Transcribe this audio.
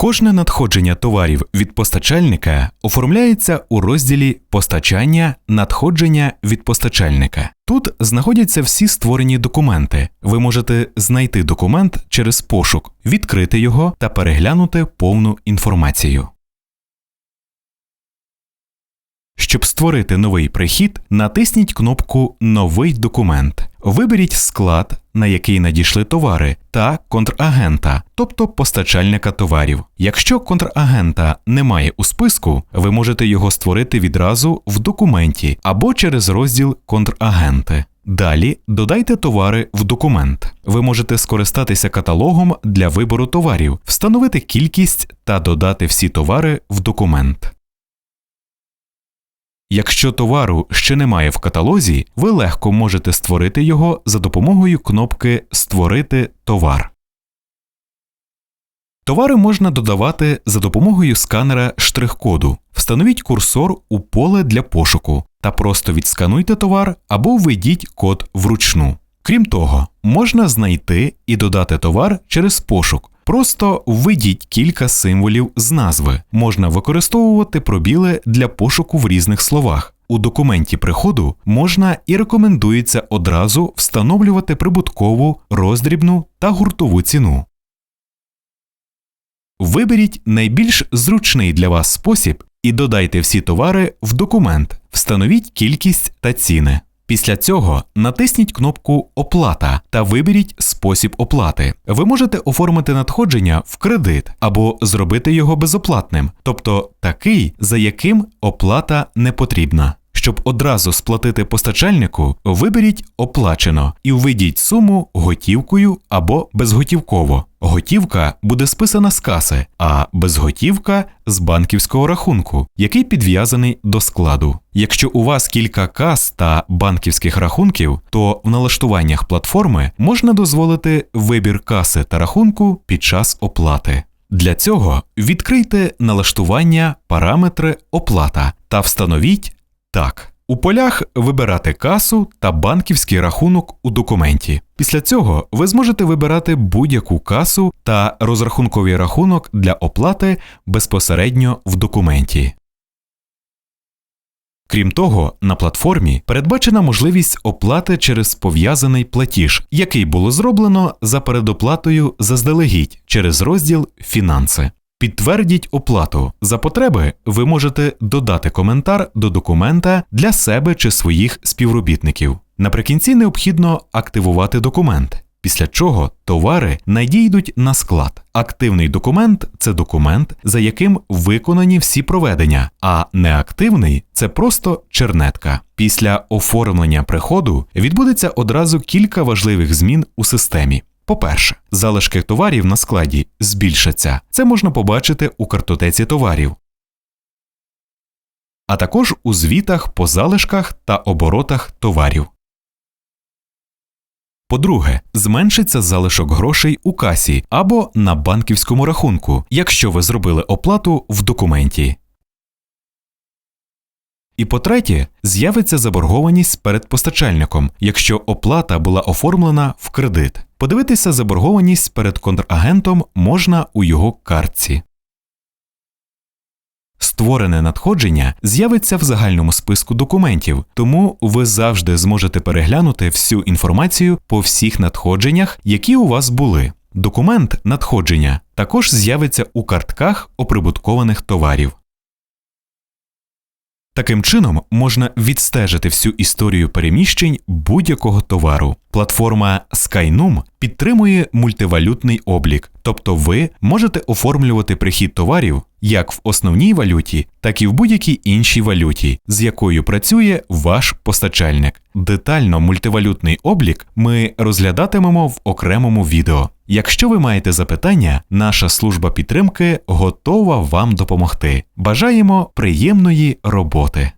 Кожне надходження товарів від постачальника оформляється у розділі Постачання надходження від постачальника. Тут знаходяться всі створені документи. Ви можете знайти документ через пошук, відкрити його та переглянути повну інформацію. Щоб створити новий прихід, натисніть кнопку Новий документ. Виберіть склад, на який надійшли товари, та контрагента, тобто постачальника товарів. Якщо контрагента немає у списку, ви можете його створити відразу в документі або через розділ Контрагенти. Далі додайте товари в документ. Ви можете скористатися каталогом для вибору товарів, встановити кількість та додати всі товари в документ. Якщо товару ще немає в каталозі, ви легко можете створити його за допомогою кнопки Створити товар. Товари можна додавати за допомогою сканера штрих-коду. Встановіть курсор у поле для пошуку та просто відскануйте товар або введіть код вручну. Крім того, можна знайти і додати товар через пошук. Просто введіть кілька символів з назви. Можна використовувати пробіли для пошуку в різних словах. У документі приходу можна і рекомендується одразу встановлювати прибуткову, роздрібну та гуртову ціну. Виберіть найбільш зручний для вас спосіб і додайте всі товари в документ, встановіть кількість та ціни. Після цього натисніть кнопку Оплата та виберіть спосіб оплати. Ви можете оформити надходження в кредит або зробити його безоплатним, тобто такий, за яким оплата не потрібна. Щоб одразу сплатити постачальнику, виберіть оплачено і введіть суму готівкою або безготівково. Готівка буде списана з каси, а безготівка з банківського рахунку, який підв'язаний до складу. Якщо у вас кілька кас та банківських рахунків, то в налаштуваннях платформи можна дозволити вибір каси та рахунку під час оплати. Для цього відкрийте налаштування параметри оплата та встановіть так. У полях вибирати касу та банківський рахунок у документі. Після цього ви зможете вибирати будь-яку касу та розрахунковий рахунок для оплати безпосередньо в документі. Крім того, на платформі передбачена можливість оплати через пов'язаний платіж, який було зроблено за передоплатою заздалегідь через розділ Фінанси. Підтвердіть оплату. За потреби ви можете додати коментар до документа для себе чи своїх співробітників. Наприкінці необхідно активувати документ, після чого товари надійдуть на склад. Активний документ це документ, за яким виконані всі проведення, а неактивний це просто чернетка. Після оформлення приходу відбудеться одразу кілька важливих змін у системі. По-перше, залишки товарів на складі збільшаться. Це можна побачити у картотеці товарів, а також у звітах по залишках та оборотах товарів. По-друге, зменшиться залишок грошей у касі або на банківському рахунку, якщо ви зробили оплату в документі. І по-третє, з'явиться заборгованість перед постачальником, якщо оплата була оформлена в кредит. Подивитися заборгованість перед контрагентом можна у його картці. Створене надходження з'явиться в загальному списку документів, тому ви завжди зможете переглянути всю інформацію по всіх надходженнях, які у вас були. Документ надходження також з'явиться у картках оприбуткованих товарів. Таким чином можна відстежити всю історію переміщень будь-якого товару. Платформа Skynum підтримує мультивалютний облік, тобто ви можете оформлювати прихід товарів як в основній валюті, так і в будь-якій іншій валюті, з якою працює ваш постачальник. Детально мультивалютний облік ми розглядатимемо в окремому відео. Якщо ви маєте запитання, наша служба підтримки готова вам допомогти. Бажаємо приємної роботи!